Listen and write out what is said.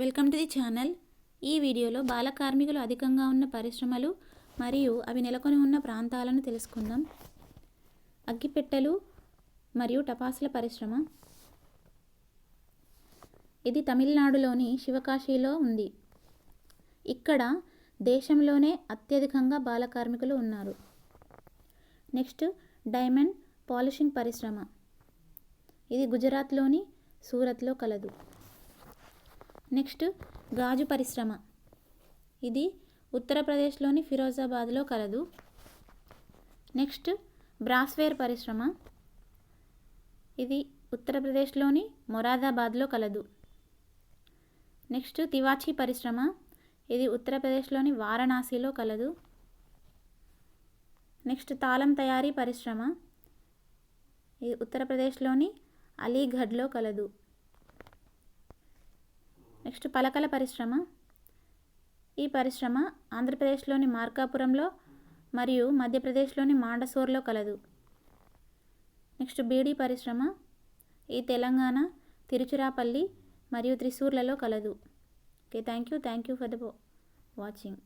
Welcome to the channel. ఈ వీడియోలో బాల కార్మికులు అధికంగా ఉన్న పరిశ్రమలు మరియు అవి నెలకొని ఉన్న ప్రాంతాలను తెలుసుకుందాం. అగ్గిపెట్టెలు మరియు టపాసుల పరిశ్రమ. ఇది తమిళనాడులోని శివకాశిలో ఉంది. ఇక్కడ దేశంలోనే అత్యధికంగా బాల కార్మికులు ఉన్నారు. నెక్స్ట్ డైమండ్ పాలిషింగ్ పరిశ్రమ. ఇది గుజరాత్లోని సూరత్లో కలదు. నెక్స్ట్ గాజు పరిశ్రమ. ఇది ఉత్తరప్రదేశ్లోని ఫిరోజాబాద్లో కలదు. నెక్స్ట్ బ్రాస్వేర్ పరిశ్రమ. ఇది ఉత్తరప్రదేశ్లోని మొరాదాబాద్లో కలదు. నెక్స్ట్ తివాచీ పరిశ్రమ. ఇది ఉత్తరప్రదేశ్లోని వారణాసిలో కలదు. నెక్స్ట్ తాళం తయారీ పరిశ్రమ. ఇది ఉత్తరప్రదేశ్లోని అలీగఢ్లో కలదు. నెక్స్ట్ పలకల పరిశ్రమ. ఈ పరిశ్రమ ఆంధ్రప్రదేశ్లోని మార్కాపురంలో మరియు మధ్యప్రదేశ్లోని మాండసోర్లో కలదు. నెక్స్ట్ బీడీ పరిశ్రమ ఈ తెలంగాణ తిరుచిరాపల్లి మరియు త్రిశూర్లలో కలదు. Okay thank you thank you for the watching.